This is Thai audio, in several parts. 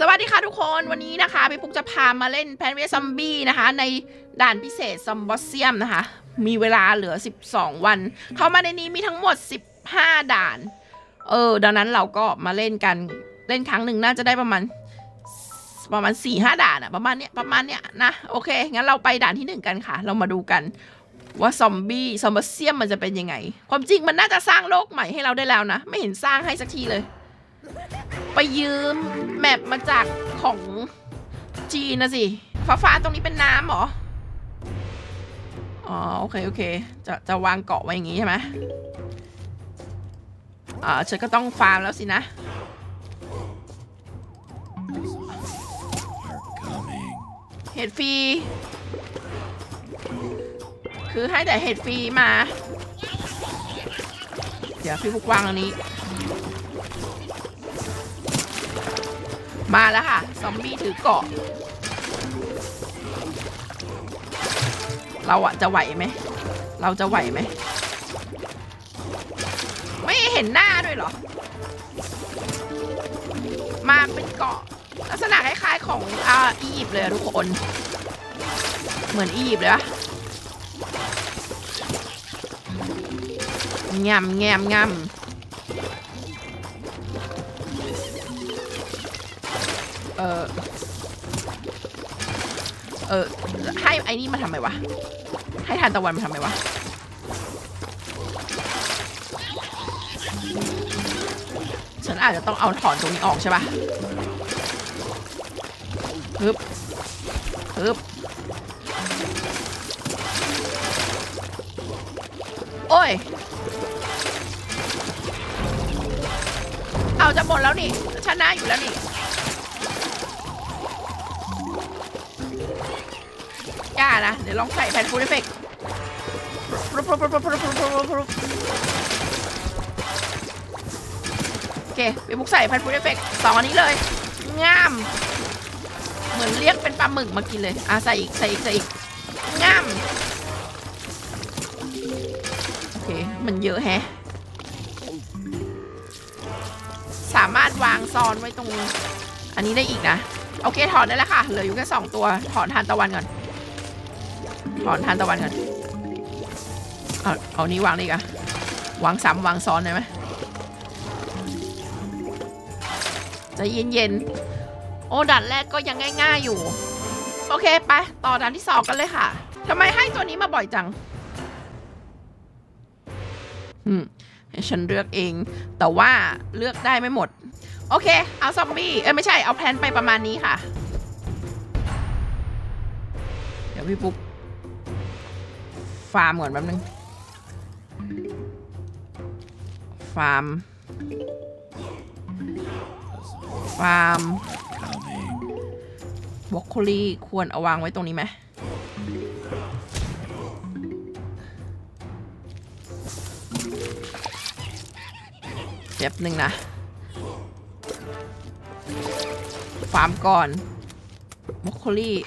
สวัสดีค่ะทุกคนวันนี้นะคะพี่ปุ๊กจะพามาเล่นแพนเวซอมบี้นะคะ ในด่านพิเศษซอมบอสเซียมนะคะ มีเวลาเหลือ 12 วัน เข้ามาในนี้มีทั้งหมด 15 ด่าน เออ ดังนั้นเราก็มาเล่นกันเล่นครั้งหนึ่งน่าจะได้ประมาณประมาณ4ี่ห้าด่านอะประมาณเนี้ยประมาณเนี้ยนะโอเค งั้นเราไปด่านที่หนึ่งกันค่ะ เรามาดูกันว่าซอมบี้ซอมบอสเซียมมันจะเป็นยังไง ความจริงมันน่าจะสร้างโลกใหม่ให้เราได้แล้วนะ ไม่เห็นสร้างให้สักทีเลย ไปยืมแมปมาจากของจีนนะสิ ฟ้าฟ้าๆตรงนี้เป็นน้ำเหรอ อ๋อ โอเค โอเค จะจะวางเกาะไว้อย่างงี้ใช่ไหมอ่าฉันก็ต้องฟาร์มแล้วสินะ เห็ดฟรี คือให้แต่เห็ดฟรีมา เดี๋ยวพี่พุกวางอันนี้ มาแล้วค่ะ ซอมบี้ถือเกาะ เราอะจะไหวไหม เราจะไหวไหม ไม่เห็นหน้าด้วยเหรอ มาเป็นเกาะ ลักษณะคล้ายๆของอ่าอียิปต์เลยทุกคน เหมือนอียิปต์เลยปะงามแงมงาม ออเออ ให้ไอ้นี่มาทำไมวะ ให้ทานตะวันมาทำไมวะ ฉันอาจจะต้องเอาถอนตรงนี้ออกใช่ปะฮึบฮึบโอ้ย เอาจะหมดแล้วนี่ชนะอยู่แล้วนี่ นะ เดี๋ยวลองใส่แผ่นฟูดเอฟเฟกต์โอเคพี่มุกใส่แผ่นฟูดเอฟเฟกต์สองอันนี้เลยงาม เหมือนเรียกเป็นปลาหมึกมากินเลย อะใส่อีกใส่อีกใส่อีกงามโอเคมันเยอะแฮะ สามารถวางซ้อนไว้ตรง อันนี้ได้อีกนะ โอเคถอนได้แล้วค่ะ เหลืออยู่แค่สองตัว ถอนทานตะวันก่อน ถอนทานตะวันก่อนเอาเอานี้วางนี่กันวางซ้ำวางซ้อนได้ไหมจะเย็นๆโอ้ด่านแรกก็ยังง่าย ๆอยู่ โอเคไปต่อด่านที่สองกันเลยค่ะทำไมให้ตัวนี้มาบ่อยจัง อืมให้ฉันเลือกเอง แต่ว่าเลือกได้ไม่หมด โอเค เอาซอมบี้ เอ้ยไม่ใช่ เอาแพลนไปประมาณนี้ค่ะ เดี๋ยวพี่ปุ๊ก ฟาร์มก่อนแป๊บนึง ฟาร์ม ฟาร์มบรอกโคลีควรเอาวางไว้ตรงนี้ไหมแป๊บหนึ่งนะ ฟาร์มก่อนบรอกโคลีก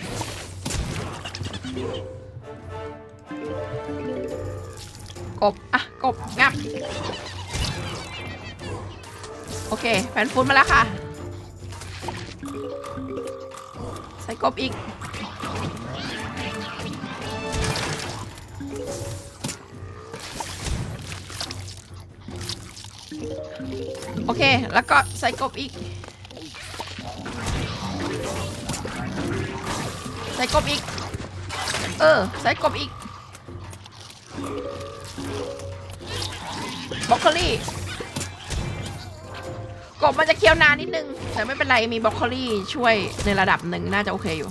บงับ โอเคแฟนฟูดมาแล้วค่ะ ใส่กบอีก โอเค แล้วก็ใส่กบอีก ใส่กบอีก เออ ใส่กบอีก บรอกโคลีกบมันจะเคี้ยวนานนิดนึง แต่ไม่เป็นไรมีบรอกโคลีช่วยในระดับหนึ่งน่าจะโอเคอยู่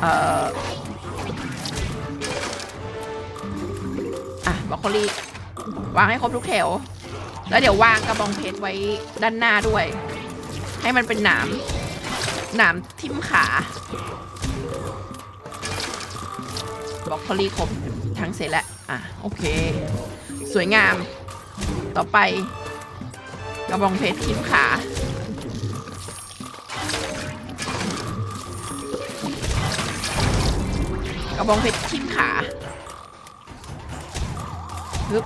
เอ่ออะบรอกโคลีวางให้ครบทุกแถว แล้วเดี๋ยววางกระบองเพชรไว้ด้านหน้าด้วย ให้มันเป็นหนามหนามทิ่มขาบรอกโคลีครบ ทั้งเสร็จแล้ว อะ โอเค สวยงาม ต่อไป กระบองเพชรทิมขา กระบองเพชรทิมขาฮึบ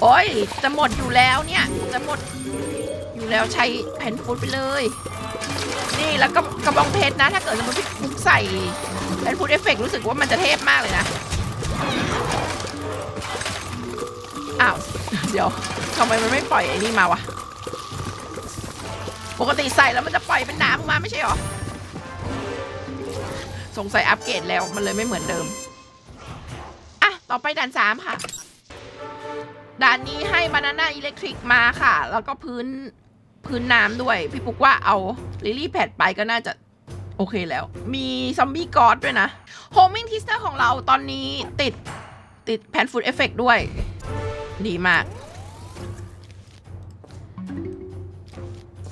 โอ้ย จะหมดอยู่แล้วเนี่ย จะหมด อยู่แล้วใช้แผ่นฟูดไปเลย นี่แล้วก็กระบองเพชรนะ ถ้าเกิดสมมติพี่ฟุกใส่แผ่นฟูดเอฟเฟกรู้สึกว่ามันจะเทพมากเลยนะ อ้าว เดี๋ยวทำไมมันไม่ปล่อยไอ้นี่มาวะ ปกติใส่แล้วมันจะปล่อยเป็นน้ำออกมาไม่ใช่หรอ สงสัยอัปเกรดแล้วมันเลยไม่เหมือนเดิม อะ ต่อไปด่านสามค่ะด่านนี้ให้บานาน่าอิเล็กทริกมาค่ะ แล้วก็พื้น พื้นน้ำด้วย พี่ปุ๊กว่าเอาลิลี่แพดไปก็น่าจะโอเคแล้ว มีซอมบี้กอดด้วยนะโฮมิงทิสเตอร์ของเราตอนนี้ติดติดแพนฟูดเอฟเฟกด้วย ดีมาก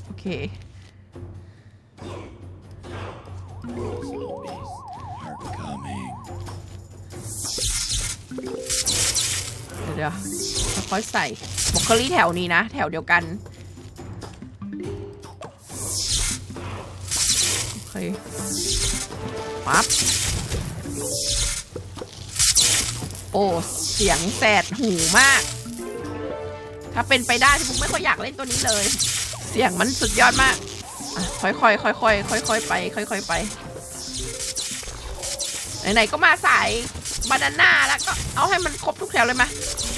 โอเค เดี๋ยวเดี๋ยวค่อยใส่บรอกโคลี่แถวนี้นะ แถวเดียวกัน ปั๊บ โอ้ เสียงแสดหูมาก ถ้าเป็นไปได้พี่ปุ๊กไม่ค่อยอยากเล่นตัวนี้เลย เสียงมันสุดยอดมาก ค่อยๆ ค่อยๆ ค่อยๆ ไป ค่อยๆ ไป ไหนๆ ก็มาสายบานาน่าแล้วก็เอาให้มันครบทุกแถวเลยมา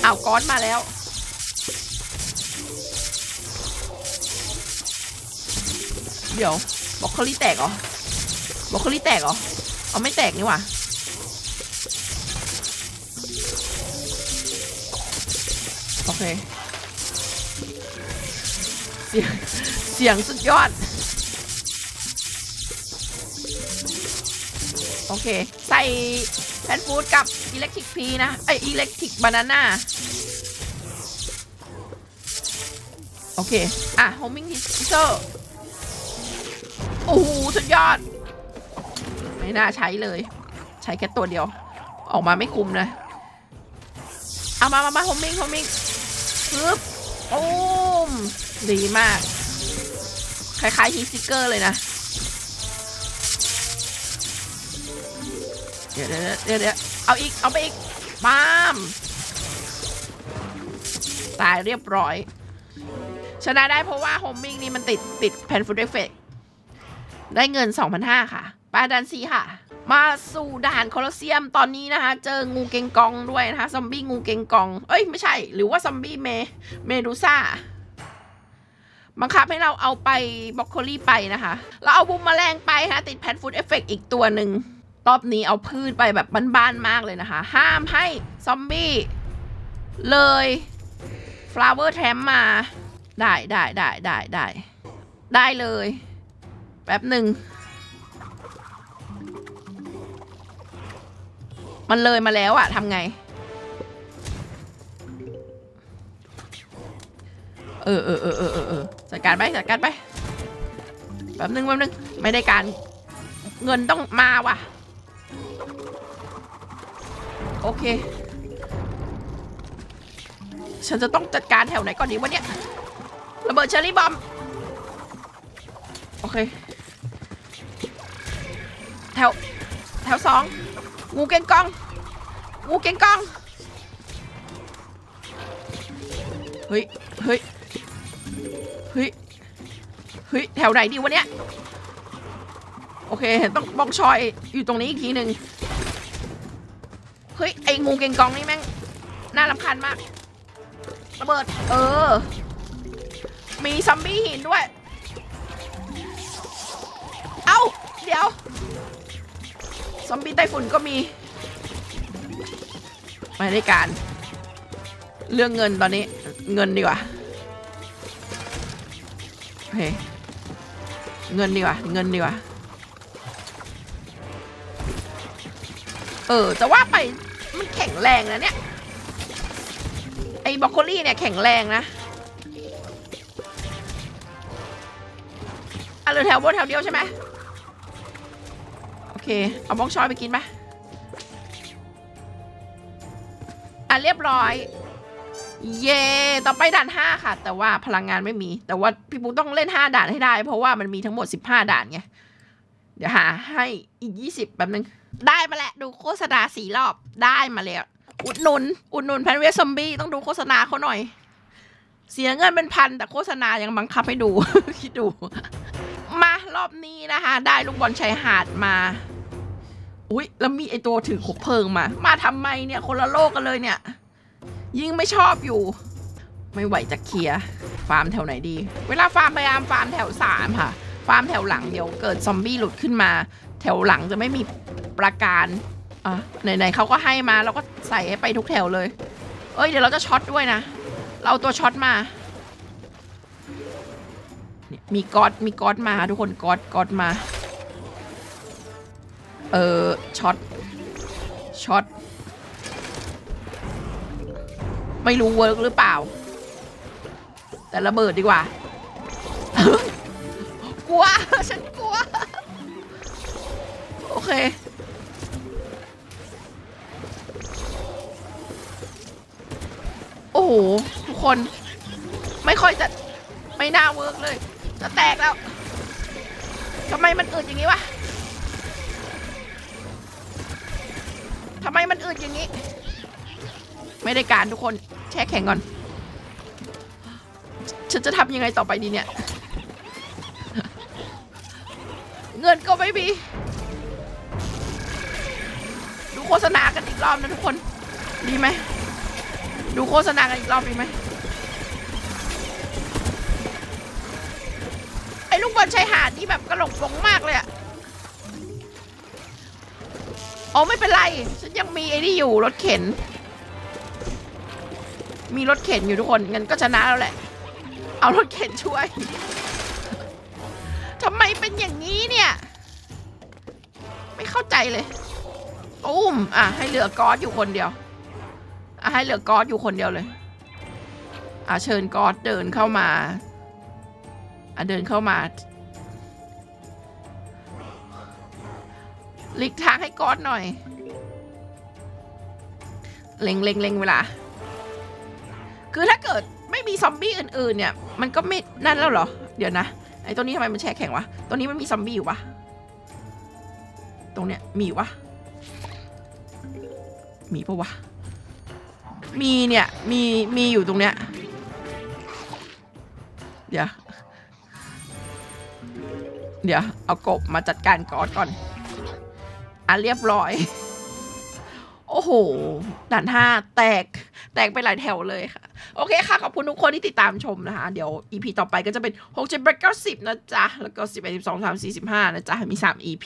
เอาก้อนมาแล้วเดี๋ยวบล็อกโคลี่แตกเหรอบล็อกโคลี่แตกเหรอ เอาไม่แตกนี่หว่าโอเค เสียงเสียงสุดยอด โอเค ใส่แพนฟูดกับอิเล็กทริกพีนะ ไออิเล็กทริกบานาน่าโอเค อะโฮมิงทิเซอร์โอ้โหสุดยอด ไม่น่าใช้เลย ใช้แค่ตัวเดียว ออกมาไม่คุ้มนะเอามามามาโฮมมิงโฮมมิงปึ๊บโอ้มดีมาก คล้ายๆฮีสติเกอร์เลยนะเดี๋ยวเดี๋ยวเดี๋ยวเอาอีก เอาไปอีกปามตายเรียบร้อย ชนะได้เพราะว่าโฮมมิ่งนี่มันติดติดแผ่นฟูดเอฟเฟกได้เงิน 2,500 ค่ะ ปาดันซีค่ะ มาสู่ด่านโคลอสเซียมตอนนี้นะคะ เจองูเกงกองด้วยนะคะ ซอมบี้งูเกงกอง เอ้ยไม่ใช่ หรือว่าซอมบี้เมเมดูซ่าบังคับให้เราเอาไปบรอกโคลี่ไปนะคะแล้วเอาบุมแมลงไปฮะติดแพนฟูดเอฟเฟกอีกตัวหนึ่ง รอบนี้เอาพืชไปแบบบ้านๆมากเลยนะคะ ห้ามให้ซอมบี้เลย flower t r a m มา ได้ได้ได้ได้ได้ได้เลย แป๊บหนึ่ง มันเลยมาแล้วอะทำไง เออเออเออเออเออจัดการไปจัดการไปแป๊บนึงแป๊บนึงไม่ได้การเงินต้องมาว่ะ โอเค ฉันจะต้องจัดการแถวไหนก่อนดีวะเนี่ยระเบิดเชอรี่บอมโอเค แถว แถวสองงูเกงกอง งูเก่งกอง เฮ้ย เฮ้ย เฮ้ย เฮ้ย แถวไหนดีวะเนี่ยโอเค ต้องบองชอยอยู่ตรงนี้อีกทีหนึ่งเฮ้ย ไอ้งูเก่งกองนี่แม่ง น่ารำคาญมาก ระเบิด เออ มีซัมบี้หินด้วย เอ้า เดี๋ยว ซอมบี้ไต้ฝุ่นก็มี ไม่ได้การ เรื่องเงินตอนนี้เงินดีกว่าโอเคเงินดีกว่า เงินดีกว่า เออแต่ว่าไปมันแข็งแรงนะเนี่ย ไอ้บรอกโคลี่เนี่ยแข็งแรงนะอะเหลือแถวบนแถวเดียวใช่ไหมโอเค เอาบ้องชอยไปกินไหม อะเรียบร้อย เย่ต่อไปด่านห้าค่ะ แต่ว่าพลังงานไม่มี แต่ว่าพี่ปุ๊กต้องเล่นห้าด่านให้ได้ เพราะว่ามันมีทั้งหมดสิบห้าด่านไง เดี๋ยวหาให้อีกยี่สิบแป๊บนึง ได้มาแล้วดูโฆษณาสีรอบได้มาแล้ว อุดหนุน อุดหนุนแพนเวสซอมบี้ต้องดูโฆษณาเขาหน่อย เสียเงินเป็นพัน แต่โฆษณายังบังคับให้ดู คิดดู มารอบนี้นะคะ ได้ลูกบอลชายหาดมา อุ้ยแล้วมีไอตัวถือขบเพลิงมา มาทำไมเนี่ยคนละโลกกันเลยเนี่ย ยิ่งไม่ชอบอยู่ ไม่ไหวจะเคลียร์ฟาร์มแถวไหนดี เวลาฟาร์มพยายามฟาร์มแถวสามค่ะ ฟาร์มแถวหลังเดี๋ยวเกิดซอมบี้หลุดขึ้นมา แถวหลังจะไม่มีประการอะไหนๆเขาก็ให้มาเราก็ใส่ให้ไปทุกแถวเลย เอ้ยเดี๋ยวเราจะช็อตด้วยนะ เราเอาตัวช็อตมาเนี่ยมีก๊อตมีก๊อตมาทุกคนก๊อตก๊อตมา เออช็อตช็อตไม่รู้เวิร์กหรือเปล่า แต่ระเบิดดีกว่า กลัว ฉันกลัว โอเค โอ้โห ทุกคนไม่ค่อยจะ ไม่น่าเวิร์กเลย จะแตกแล้วทำไมมันอืดอย่างนี้วะ มมันอืดอย่างนี้ ไม่ได้การทุกคนแช่แข็งก่อน ฉันจะทำยังไงต่อไปดีเนี่ย เงินก็ไม่มี ดูโฆษณากันอีกรอบนะทุกคน ดีไหม ดูโฆษณากันอีกรอบดีไหมไอ้ลูกบอลชายหาดนี่แบบกระหลกลงมากเลยอะ อ๋อไม่เป็นไร ฉันยังมีไอ้นี่อยู่รถเข็น มีรถเข็นอยู่ทุกคนงั้นก็ชนะแล้วแหละ เอารถเข็นช่วยทำไมเป็นอย่างนี้เนี่ย ไม่เข้าใจเลยอุ้มอะให้เหลือกอสอยู่คนเดียวอะให้เหลือกอสอยู่คนเดียวเลยอะเชิญกอสเดินเข้ามาอะเดินเข้ามา หลีกทางให้ก๊อสหน่อย เล็งเล็งเล็งเวลา คือถ้าเกิดไม่มีซอมบี้อื่นๆ เนี่ย มันก็ไม่นั่นแล้วเหรอ เดี๋ยวนะ ไอ้ตัวนี้ทำไมมันแช่แข็งวะ ตัวนี้มันมีซอมบี้อยู่ปะตรงเนี้ยมีอยู่ปะมีปะวะ มีเนี่ย มี มีอยู่ตรงเนี้ย เดี๋ยว เดี๋ยว เอากบมาจัดการกอดก่อน อะเรียบร้อย โอ้โห ด่านห้าแตก แตกไปหลายแถวเลยค่ะ โอเคค่ะ ขอบคุณทุกคนที่ติดตามชมนะคะ เดี๋ยว EP ต่อไปก็จะเป็น6 7 8 9 10 นะจ๊ะ แล้วก็11 12 3 4 15 นะจ๊ะ มี 3 EP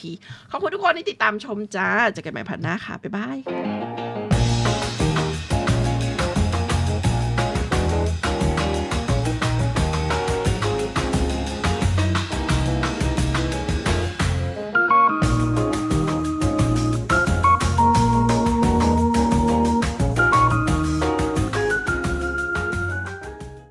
ขอบคุณทุกคนที่ติดตามชมจ้าเจอกันใหม่พันหน้าค่ะ บ๊ายบาย